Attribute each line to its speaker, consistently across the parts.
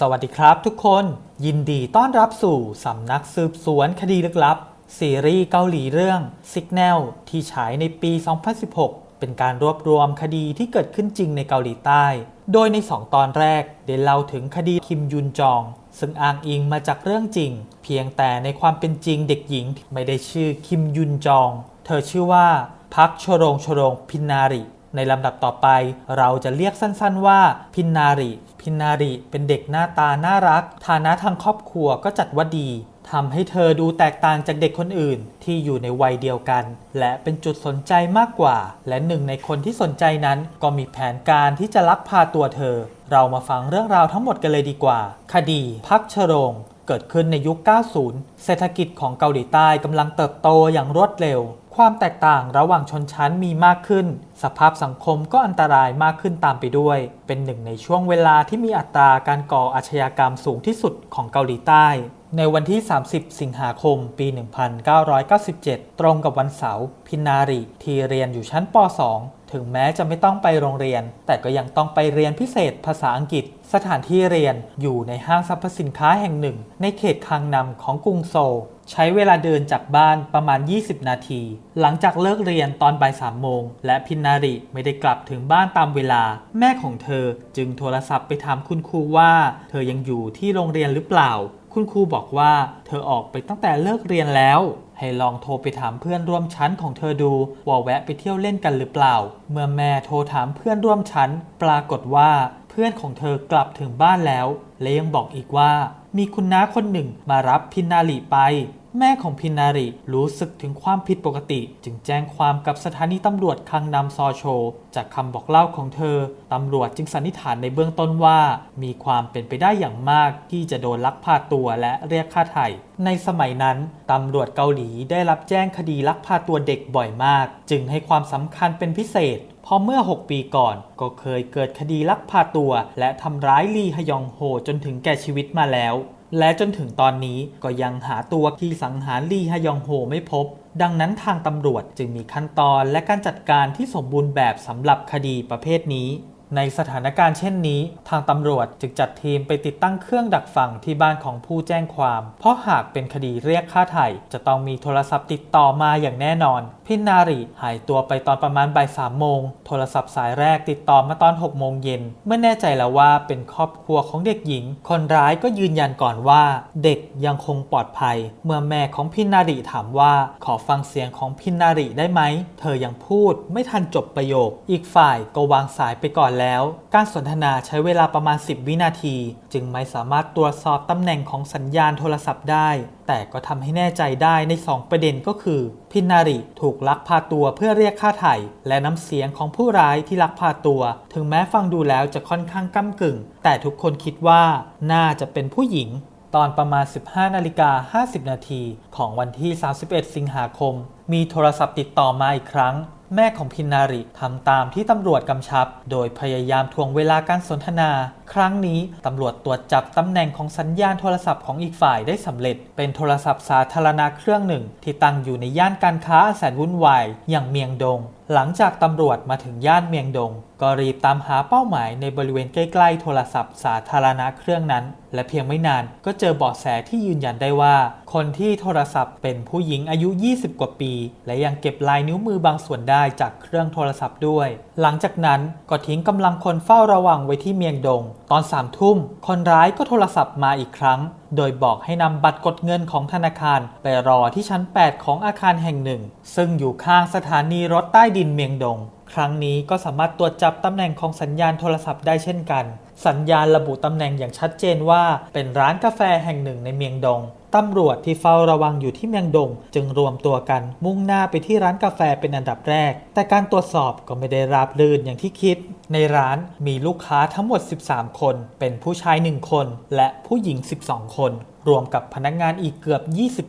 Speaker 1: สวัสดีครับทุกคนยินดีต้อนรับสู่สำนักสืบสวนคดีลึกลับ ซีรีส์เกาหลีเรื่อง Signal ที่ฉายในปี 2016 เป็นการรวบรวมคดีที่เกิดขึ้นจริงในเกาหลีใต้ โดยใน 2 ตอนแรกได้เล่าถึงคดีคิมยุนจอง ซึ่งอ้างอิงมาจากเรื่องจริง เพียงแต่ในความเป็นจริงเด็กหญิงไม่ได้ชื่อคิมยุนจอง เธอชื่อว่าพักชโรงชโรงพินนาริ ในลำดับต่อไปเราจะเรียกสั้นๆว่าพินนาริพินนาริเป็นเด็กหน้าตาน่ารัก ฐานะทางครอบครัวก็จัดว่าดีทำให้เธอดูแตกต่างจากเด็กคนอื่น ที่อยู่ในวัยเดียวกัน และเป็นจุดสนใจมากกว่า และหนึ่งในคนที่สนใจนั้น ก็มีแผนการที่จะลักพาตัวเธอ เรามาฟังเรื่องราวทั้งหมดกันเลยดีกว่า คดี พักชโรง เกิดขึ้นในยุค 90 เศรษฐกิจของเกาหลีใต้กำลังเติบโตอย่างรวดเร็ว ความแตกต่างระหว่างชนชั้นมีมากขึ้น สภาพสังคมก็อันตรายมากขึ้นตามไปด้วย เป็นหนึ่งในช่วงเวลาที่มีอัตราการก่ออาชญากรรมสูงที่สุดของเกาหลีใต้ ในวันที่ 30 สิงหาคม ปี 1997 ตรงกับวันเสาร์ พินาริ ที่เรียนอยู่ชั้นป .2 ถึงแม้จะไม่ต้องไปโรงเรียน แต่ก็ยังต้องไปเรียนพิเศษภาษาอังกฤษ สถานที่เรียนอยู่ในห้างสรรพสินค้าแห่งหนึ่ง ในเขตคางนำของกรุงโซล ใช้เวลาเดินจากบ้านประมาณ 20 นาที หลังจากเลิกเรียนตอนบ่ายสามโมง และพินนาริไม่ได้กลับถึงบ้านตามเวลา แม่ของเธอจึงโทรศัพท์ไปถามคุณครูว่า เธอยังอยู่ที่โรงเรียนหรือเปล่า คุณครูบอกว่า เธอออกไปตั้งแต่เลิกเรียนแล้ว ให้ลองโทรไปถามเพื่อนร่วมชั้นของเธอดูว่าแวะไปเที่ยวเล่นกันหรือเปล่า เมื่อแม่โทรถามเพื่อนร่วมชั้น ปรากฏว่าเพื่อนของเธอกลับถึงบ้านแล้ว และยังบอกอีกว่า มีคุณน้าคนหนึ่งมารับพินาลีไป แม่ของพินนาริรู้สึกถึงความผิดปกติ จึงแจ้งความกับสถานีตำรวจคังนำซอโช จากคำบอกเล่าของเธอ ตำรวจจึงสันนิษฐานในเบื้องต้นว่า มีความเป็นไปได้อย่างมากที่จะโดนลักพาตัวและเรียกค่าไถ่ในสมัยนั้น ตำรวจเกาหลีได้รับแจ้งคดีลักพาตัวเด็กบ่อยมาก จึงให้ความสำคัญเป็นพิเศษพราะเมื่อ 6 ปีก่อนก็เคยเกิดคดีลักพาตัว และทำร้ายลีฮยองโฮจนถึงแก่ชีวิตมาแล้ว และจนถึงตอนนี้ก็ยังหาตัวที่สังหารลีฮยองโฮไม่พบ ดังนั้นทางตำรวจจึงมีขั้นตอนและการจัดการที่สมบูรณ์แบบสำหรับคดีประเภทนี้ในสถานการณ์เช่นนี้ ทางตำรวจจึงจัดทีมไปติดตั้งเครื่องดักฟังที่บ้านของผู้แจ้งความ เพราะหากเป็นคดีเรียกค่าไถ่จะต้องมีโทรศัพท์ติดต่อมาอย่างแน่นอน พินนาริหายตัวไปตอนประมาณบ่ายสามโมง โทรศัพท์สายแรกติดต่อมาตอน6โมงเย็น เมื่อแน่ใจแล้วว่าเป็นครอบครัวของเด็กหญิง คนร้ายก็ยืนยันก่อนว่า เด็กยังคงปลอดภัย เมื่อแม่ของพินนาริถามว่า ขอฟังเสียงของพินนาริได้ไหม เธอยังพูดไม่ทันจบประโยค อีกฝ่ายก็วางสายไปก่อนแล้ว การสนทนาใช้เวลาประมาณ 10 วินาที จึงไม่สามารถตรวจสอบตำแหน่งของสัญญาณโทรศัพท์ได้ แต่ก็ทำให้แน่ใจได้ใน 2 ประเด็นก็คือ พินนาริถูกลักพาตัวเพื่อเรียกค่าไถ่และน้ำเสียงของผู้ร้ายที่ลักพาตัว ถึงแม้ฟังดูแล้วจะค่อนข้างก้ากึ่ง แต่ทุกคนคิดว่าน่าจะเป็นผู้หญิงตอนประมาณ 15นาฬิกา50 นาทีของวันที่ 31 สิงหาคม มีโทรศัพท์ติดต่อมาอีกครั้ง แม่ของพินนาริทำตามที่ตำรวจกำชับ โดยพยายามทวงเวลาการสนทนา ครั้งนี้ตำรวจตรวจจับตำแหน่งของสัญญาณโทรศัพท์ของอีกฝ่ายได้สำเร็จ เป็นโทรศัพท์สาธารณะเครื่องหนึ่ง ที่ตั้งอยู่ในย่านการค้าแสนวุ่นวายอย่างเมียงดง หลังจากตำรวจมาถึงย่านเมียงดง ก็รีบตามหาเป้าหมายในบริเวณใกล้ๆโทรศัพท์สาธารณะเครื่องนั้น และเพียงไม่นานก็เจอเบาะแสที่ยืนยันได้ว่า คนที่โทรศัพท์เป็นผู้หญิงอายุ 20 กว่าปี และยังเก็บลายนิ้วมือบางส่วนได้จากเครื่องโทรศัพท์ด้วย หลังจากนั้นก็ทิ้งกำลังคนเฝ้าระวังไว้ที่เมียงดง ตอนสามทุ่มคนร้ายก็โทรศัพท์มาอีกครั้ง โดยบอกให้นำบัตรกดเงินของธนาคารไปรอที่ชั้น 8 ของอาคารแห่งหนึ่ง ซึ่งอยู่ข้างสถานีรถใต้ดินเมียงดง ครั้งนี้ก็สามารถตรวจจับตำแหน่งของสัญญาณโทรศัพท์ได้เช่นกัน สัญญาณระบุตำแหน่งอย่างชัดเจนว่า เป็นร้านกาแฟแห่งหนึ่งในเมียงดงตำรวจที่เฝ้าระวังอยู่ที่เมียงดง จึงรวมตัวกันมุ่งหน้าไปที่ร้านกาแฟเป็นอันดับแรก แต่การตรวจสอบก็ไม่ได้ราบรื่นอย่างที่คิด ในร้านมีลูกค้าทั้งหมด 13 คน เป็นผู้ชาย 1 คน และผู้หญิง 12 คน รวมกับพนักงานอีกเกือบ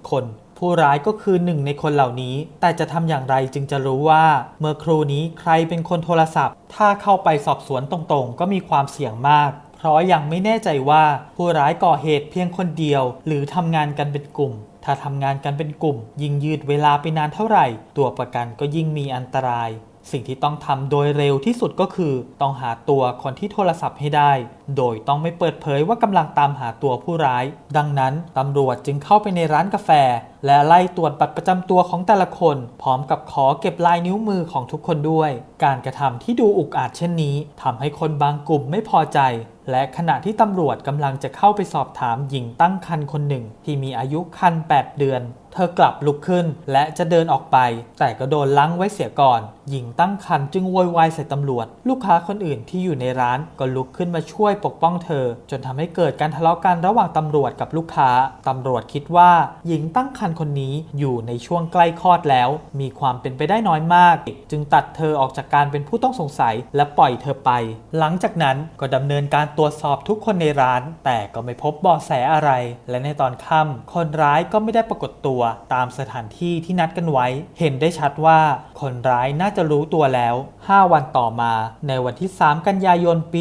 Speaker 1: 20 คน ผู้ร้ายก็คือหนึ่งในคนเหล่านี้ แต่จะทำอย่างไรจึงจะรู้ว่า เมื่อครูนี้ใครเป็นคนโทรศัพท์ ถ้าเข้าไปสอบสวนตรงๆ ก็มีความเสี่ยงมากเพราะยังไม่แน่ใจว่าผู้ร้ายก่อเหตุเพียงคนเดียว หรือทำงานกันเป็นกลุ่ม ถ้าทำงานกันเป็นกลุ่ม ยิ่งยืดเวลาไปนานเท่าไหร่ ตัวประกันก็ยิ่งมีอันตราย สิ่งที่ต้องทำโดยเร็วที่สุดก็คือ ต้องหาตัวคนที่โทรศัพท์ให้ได้ โดยต้องไม่เปิดเผยว่ากำลังตามหาตัวผู้ร้าย ดังนั้นตำรวจจึงเข้าไปในร้านกาแฟ และไล่ตรวจบัตรประจำตัวของแต่ละคน พร้อมกับขอเก็บลายนิ้วมือของทุกคนด้วย การกระทำที่ดูอุกอาจเช่นนี้ทำให้คนบางกลุ่มไม่พอใจ และขณะที่ตำรวจกำลังจะเข้าไปสอบถามหญิงตั้งครรภ์คนหนึ่ง ที่มีอายุครรภ์8เดือน เธอกลับลุกขึ้น และจะเดินออกไป แต่ก็โดนลังไว้เสียก่อน หญิงตั้งครรภ์จึงโวยวายใส่ตำรวจ ลูกค้าคนอื่นที่อยู่ในร้านก็ลุกขึ้นมาช่วยปกป้องเธอ จนทำให้เกิดการทะเลาะกันระหว่างตำรวจกับลูกค้า ตำรวจคิดว่า หญิงตั้งครรภ์คนนี้อยู่ในช่วงใกล้คลอดแล้ว มีความเป็นไปได้น้อยมาก จึงตัดเธอออกจากการเป็นผู้ต้องสงสัย และปล่อยเธอไป หลังจากนั้นก็ดำเนินการตรวจสอบทุกคนในร้าน แต่ก็ไม่พบเบาะแสอะไร และในตอนค่ำคนร้ายก็ไม่ได้ปรากฏตัวตามสถานที่ที่นัดกันไว้ เห็นได้ชัดว่าคนร้ายน่าจะรู้ตัวแล้ว 5 วันต่อมา ในวันที่ 3 กันยายนปี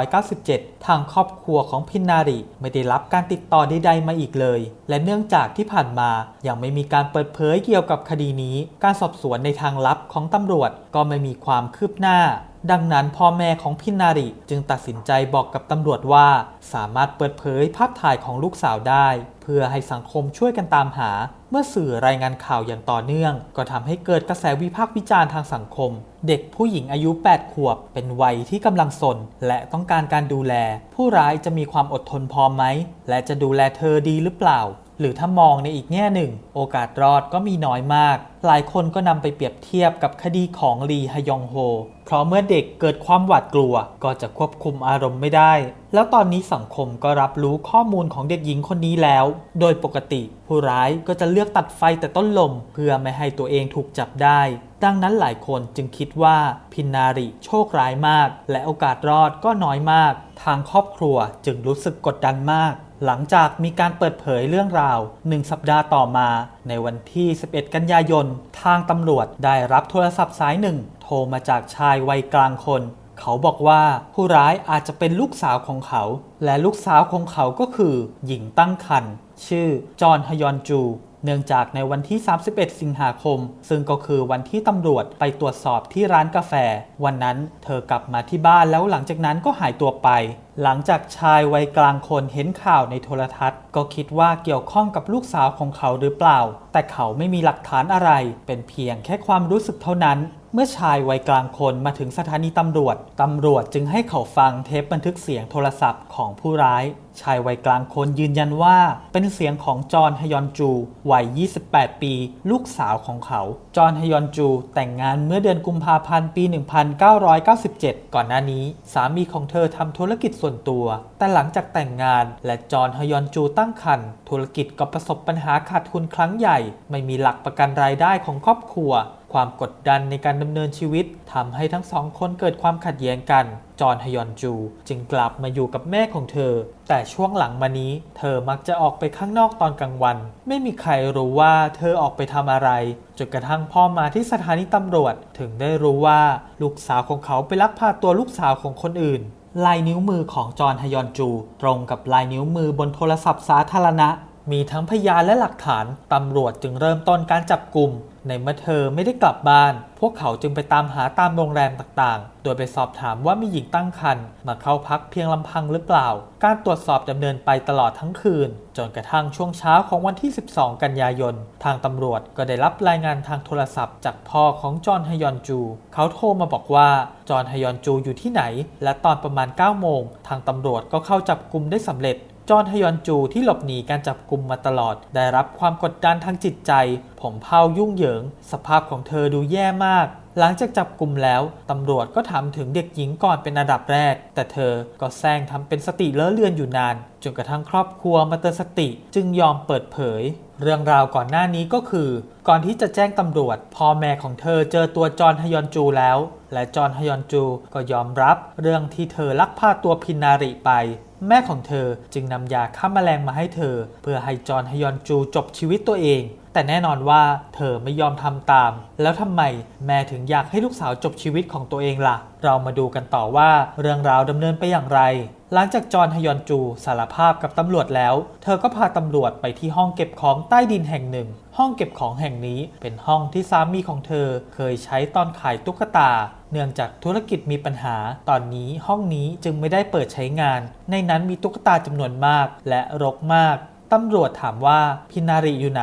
Speaker 1: 1997 ทางครอบครัวของพินนาริไม่ได้รับการติดต่อใดๆมาอีกเลย และเนื่องจากที่ผ่านมายังไม่มีการเปิดเผยเกี่ยวกับคดีนี้ การสอบสวนในทางลับของตำรวจก็ไม่มีความคืบหน้า ดังนั้นพ่อแม่ของพินนาริจึงตัดสินใจบอกกับตำรวจว่า สามารถเปิดเผยภาพถ่ายของลูกสาวได้ เพื่อให้สังคมช่วยกันตามหา เมื่อสื่อรายงานข่าวอย่างต่อเนื่อง ก็ทำให้เกิดกระแสวิพากษ์วิจารณ์ทางสังคม เด็กผู้หญิงอายุ 8 ขวบ เป็นวัยที่กำลังสน และต้องการการดูแล ผู้ร้ายจะมีความอดทนพอไหม และจะดูแลเธอดีหรือเปล่า หรือถ้ามองในอีกแง่หนึ่ง โอกาสรอดก็มีน้อยมาก หลายคนก็นำไปเปรียบเทียบกับคดีของลีฮยองโฮ เพราะเมื่อเด็กเกิดความหวาดกลัว ก็จะควบคุมอารมณ์ไม่ได้ แล้วตอนนี้สังคมก็รับรู้ข้อมูลของเด็กหญิงคนนี้แล้ว โดยปกติ ผู้ร้ายก็จะเลือกตัดไฟแต่ต้นลม เพื่อไม่ให้ตัวเองถูกจับได้ ดังนั้นหลายคนจึงคิดว่าพินนาริโชคร้ายมาก และโอกาสรอดก็น้อยมาก ทางครอบครัวจึงรู้สึกกดดันมาก หลังจากมีการเปิดเผยเรื่องราวหนึ่งสัปดาห์ต่อมา ในวันที่ 11 กันยายน ทางตำรวจได้รับโทรศัพท์สายหนึ่ง โทรมาจากชายวัยกลางคน เขาบอกว่าผู้ร้ายอาจจะเป็นลูกสาวของเขา และลูกสาวของเขาก็คือ หญิงตั้งครรภ์ชื่อจอห์นฮยอนจู เนื่องจากในวันที่ 31 สิงหาคม ซึ่งก็คือวันที่ตำรวจไปตรวจสอบที่ร้านกาแฟ วันนั้นเธอกลับมาที่บ้านแล้วหลังจากนั้นก็หายตัวไป หลังจากชายวัยกลางคนเห็นข่าวในโทรทัศน์ ก็คิดว่าเกี่ยวข้องกับลูกสาวของเขาหรือเปล่า แต่เขาไม่มีหลักฐานอะไร เป็นเพียงแค่ความรู้สึกเท่านั้น เมื่อชายวัยกลางคนมาถึงสถานีตำรวจ ตำรวจจึงให้เขาฟังเทปบันทึกเสียงโทรศัพท์ของผู้ร้าย ชายวัยกลางคนยืนยันว่า เป็นเสียงของจอห์นฮยอนจูวัย 28 ปี ลูกสาวของเขา จอห์นฮยอนจู แต่งงานเมื่อเดือนกุมภาพันธ์ปี 1997 ก่อนหน้านี้ สามีของเธอทำธุรกิจส่วนตัว แต่หลังจากแต่งงานและจอห์นฮยอนจูตั้งครรภ์ธุรกิจก็ประสบปัญหาขาดทุนครั้งใหญ่ ไม่มีหลักประกันรายได้ของครอบครัว ความกดดันในการดำเนินชีวิตทำให้ทั้งสองคนเกิดความขัดแย้งกัน จอห์นฮยอนจู จึงกลับมาอยู่กับแม่ของเธอ แต่ช่วงหลังมานี้ เธอมักจะออกไปข้างนอกตอนกลางวัน ไม่มีใครรู้ว่าเธอออกไปทำอะไรจนกระทั่งพ่อมาที่สถานีตำรวจ ถึงได้รู้ว่าลูกสาวของเขาไปลักพาตัวลูกสาวของคนอื่นลายนิ้วมือของจอห์นฮยอนจู ตรงกับลายนิ้วมือบนโทรศัพท์สาธารณะ มีทั้งพยานและหลักฐาน ตำรวจจึงเริ่มต้นการจับกลุ่ม ในเมื่อเธอไม่ได้กลับบ้าน พวกเขาจึงไปตามหาตามโรงแรมต่างๆ โดยไปสอบถามว่ามีหญิงตั้งครรภ์มาเข้าพักเพียงลำพังหรือเปล่า การตรวจสอบดำเนินไปตลอดทั้งคืน จนกระทั่งช่วงเช้าของวันที่ 12 กันยายน ทางตำรวจก็ได้รับรายงานทางโทรศัพท์ จากพ่อของจอห์นฮยอนจู เขาโทรมาบอกว่าจอห์นฮยอนจูอยู่ที่ไหน และตอนประมาณ 9 โมง ทางตำรวจก็เข้าจับกลุ่มได้สำเร็จ จอห์นฮยอนจูที่หลบหนีการจับกลุ่มมาตลอด ได้รับความกดดันทางจิตใจ ผมเผายุ่งเหยิง สภาพของเธอดูแย่มาก หลังจากจับกลุ่มแล้ว ตำรวจก็ถามถึงเด็กหญิงก่อนเป็นอันดับแรก แต่เธอก็แซงทำเป็นสติเลอะเลือนอยู่นานจนกระทั่งครอบครัวมาเตือนสติจึงยอมเปิดเผย เรื่องราวก่อนหน้านี้ก็คือ ก่อนที่จะแจ้งตำรวจพ่อแม่ของเธอเจอตัวจอห์นฮยอนจูแล้ว และจอห์นฮยอนจูก็ยอมรับ เรื่องที่เธอลักพาตัวพินนาริไป แม่ของเธอจึงนำยาฆ่าแมลงมาให้เธอ เพื่อให้จอห์นฮยอนจูจบชีวิตตัวเอง แต่แน่นอนว่าเธอไม่ยอมทำตาม แล้วทำไมแม่ถึงอยากให้ลูกสาวจบชีวิตของตัวเองล่ะ เรามาดูกันต่อว่าเรื่องราวดำเนินไปอย่างไร หลังจากจอห์นฮยอนจูสารภาพกับตำรวจแล้ว เธอก็พาตำรวจไปที่ห้องเก็บของใต้ดินแห่งหนึ่ง ห้องเก็บของแห่งนี้เป็นห้องที่สามีของเธอเคยใช้ตอนขายตุ๊กตา เนื่องจากธุรกิจมีปัญหา ตอนนี้ห้องนี้จึงไม่ได้เปิดใช้งาน ในนั้นมีตุ๊กตาจำนวนมากและรกมาก ตำรวจถามว่าพินาริอยู่ไหน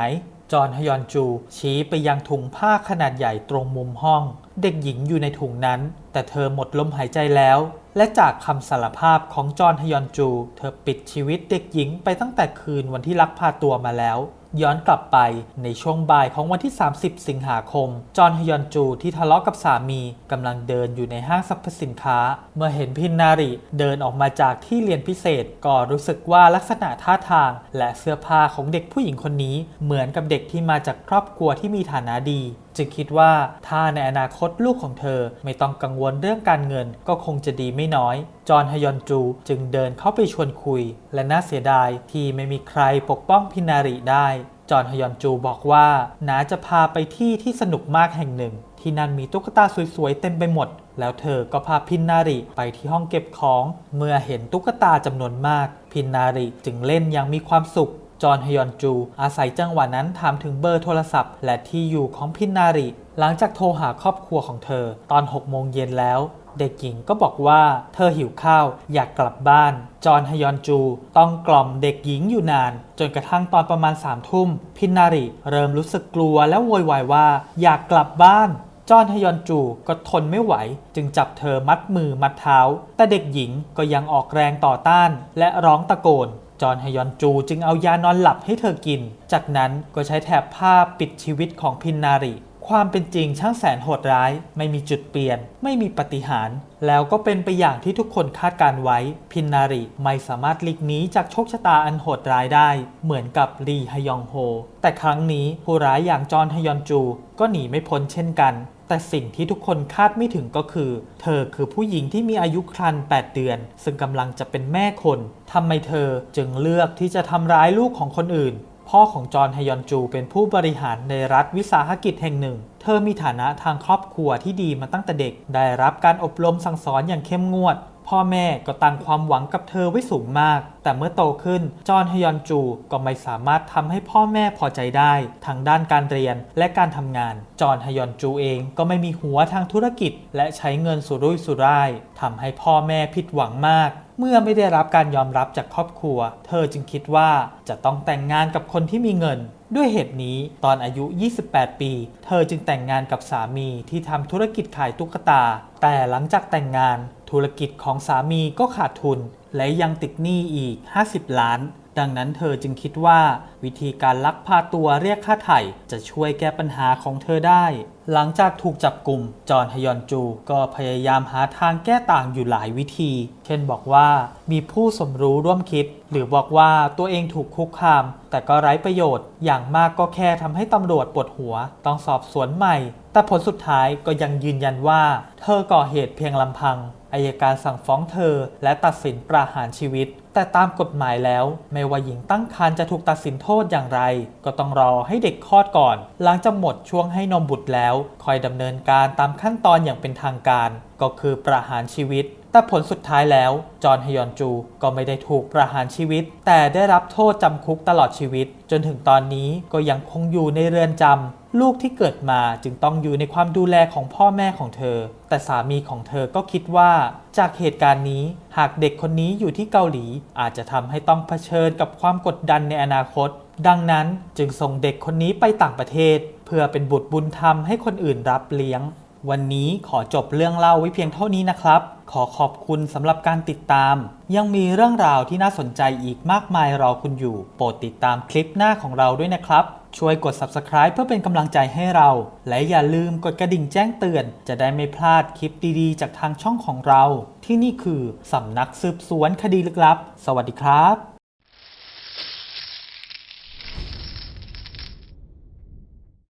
Speaker 1: จอห์นฮยอนจู ชี้ไปยังถุงผ้าขนาดใหญ่ตรงมุมห้อง เด็กหญิงอยู่ในถุงนั้น แต่เธอหมดลมหายใจแล้ว และจากคำสารภาพของจอห์นฮยอนจู เธอปิดชีวิตเด็กหญิงไปตั้งแต่คืนวันที่ลักพาตัวมาแล้ว ย้อนกลับไปในช่วงบ่ายของวันที่ 30 สิงหาคม จอห์นฮยอนจูที่ทะเลาะกับสามีกำลังเดินอยู่ในห้างสรรพสินค้า เมื่อเห็นพินนาริเดินออกมาจากที่เรียนพิเศษ ก็รู้สึกว่าลักษณะท่าทาง และเสื้อผ้าของเด็กผู้หญิงคนนี้เหมือนกับเด็กที่มาจากครอบครัวที่มีฐานะดีจึงคิดว่าถ้าในอนาคตลูกของเธอไม่ต้องกังวลเรื่องการเงินก็คงจะดีไม่น้อย จอห์นฮยอนจูจึงเดินเข้าไปชวนคุย และน่าเสียดายที่ไม่มีใครปกป้องพินาริได้ จอห์นฮยอนจูบอกว่าน้าจะพาไปที่ที่สนุกมากแห่งหนึ่ง ที่นั่นมีตุ๊กตาสวยๆเต็มไปหมด แล้วเธอก็พาพินนาริไปที่ห้องเก็บของ เมื่อเห็นตุ๊กตาจำนวนมาก พินนาริจึงเล่นอย่างมีความสุขจอห์นฮยอนจู อาศัยจังหวะนั้นถามถึงเบอร์โทรศัพท์ และที่อยู่ของพินนาริ หลังจากโทรหาครอบครัวของเธอ ตอน 6 โมงเย็นแล้ว เด็กหญิงก็บอกว่าเธอหิวข้าวอยากกลับบ้าน จอนฮยอนจู ต้องกล่อมเด็กหญิงอยู่นาน จนกระทั่งตอนประมาณ3ามทุ่ม พินนาริเริ่มรู้สึกกลัวและโวยวายว่า อยากกลับบ้าน จอนฮยอนจูก็ทนไม่ไหว จึงจับเธอมัดมือมัดเท้า แต่เด็กหญิงก็ยังออกแรงต่อต้าน และร้องตะโกนจอนฮยอนจูจึงเอายานอนหลับให้เธอกิน จากนั้นก็ใช้แถบผ้าปิดชีวิตของพินนาริ ความเป็นจริงช่างแสนโหดร้าย ไม่มีจุดเปลี่ยน ไม่มีปฏิหาร แล้วก็เป็นไปอย่างที่ทุกคนคาดการไว้ พินนาริไม่สามารถหลีกหนีจากโชคชะตาอันโหดร้ายได้ เหมือนกับลีฮยองโฮ แต่ครั้งนี้ผู้ร้ายอย่างจอนฮยอนจู ก็หนีไม่พ้นเช่นกัน แต่สิ่งที่ทุกคนคาดไม่ถึงก็คือ เธอคือผู้หญิงที่มีอายุครรภ์8เดือน ซึ่งกำลังจะเป็นแม่คนทำไมเธอจึงเลือกที่จะทำร้ายลูกของคนอื่น พ่อของจอห์นฮยอนจูเป็นผู้บริหารในรัฐวิสาหกิจแห่งหนึ่ง เธอมีฐานะทางครอบครัวที่ดีมาตั้งแต่เด็ก ได้รับการอบรมสั่งสอนอย่างเข้มงวด พ่อแม่ก็ตั้งความหวังกับเธอไว้สูงมาก แต่เมื่อโตขึ้น จอห์นฮยอนจูก็ไม่สามารถทำให้พ่อแม่พอใจได้ ทางด้านการเรียนและการทำงาน จอห์นฮยอนจูเองก็ไม่มีหัวทางธุรกิจ และใช้เงินสุรุ่ยสุร่ายทำให้พ่อแม่ผิดหวังมาก เมื่อไม่ได้รับการยอมรับจากครอบครัว เธอจึงคิดว่าจะต้องแต่งงานกับคนที่มีเงิน ด้วยเหตุนี้ตอนอายุ 28 ปี เธอจึงแต่งงานกับสามีที่ทำธุรกิจขายตุ๊กตา แต่หลังจากแต่งงาน ธุรกิจของสามีก็ขาดทุน และยังติดหนี้อีก 50 ล้าน ดังนั้นเธอจึงคิดว่า วิธีการลักพาตัวเรียกค่าไถ่จะช่วยแก้ปัญหาของเธอได้ หลังจากถูกจับกลุ่ม จอห์นฮยอนจูก็พยายามหาทางแก้ต่างอยู่หลายวิธี เช่นบอกว่ามีผู้สมรู้ร่วมคิด หรือบอกว่าตัวเองถูกคุกคาม แต่ก็ไร้ประโยชน์ อย่างมากก็แค่ทำให้ตำรวจปวดหัว ต้องสอบสวนใหม่ แต่ผลสุดท้ายก็ยังยืนยันว่า เธอก่อเหตุเพียงลำพังอายการสั่งฟ้องเธอและตัดสินประหารชีวิต แต่ตามกฎหมายแล้ว ไม่ว่าหญิงตั้งครรภ์จะถูกตัดสินโทษอย่างไร ก็ต้องรอให้เด็กคลอดก่อน หลังจากหมดช่วงให้นมบุตรแล้ว คอยดำเนินการตามขั้นตอนอย่างเป็นทางการ ก็คือประหารชีวิต แต่ผลสุดท้ายแล้ว จอห์นฮยอนจูก็ไม่ได้ถูกประหารชีวิต แต่ได้รับโทษจำคุกตลอดชีวิต จนถึงตอนนี้ก็ยังคงอยู่ในเรือนจำ ลูกที่เกิดมาจึงต้องอยู่ในความดูแลของพ่อแม่ของเธอ แต่สามีของเธอก็คิดว่า จากเหตุการณ์นี้หากเด็กคนนี้อยู่ที่เกาหลี อาจจะทำให้ต้องเผชิญกับความกดดันในอนาคต ดังนั้นจึงส่งเด็กคนนี้ไปต่างประเทศ เพื่อเป็นบุตรบุญธรรมให้คนอื่นรับเลี้ยง วันนี้ขอจบเรื่องเล่าไว้เพียงเท่านี้นะครับ ขอขอบคุณสำหรับการติดตาม ยังมีเรื่องราวที่น่าสนใจอีกมากมายรอคุณอยู่ โปรดติดตามคลิปหน้าของเราด้วยนะครับ ช่วยกด subscribe เพื่อเป็นกำลังใจให้เรา และอย่าลืมกดกระดิ่งแจ้งเตือน จะได้ไม่พลาดคลิปดีๆ จากทางช่องของเรา ที่นี่คือสำนักสืบสวนคดีลึกลับ สวัสดีครับ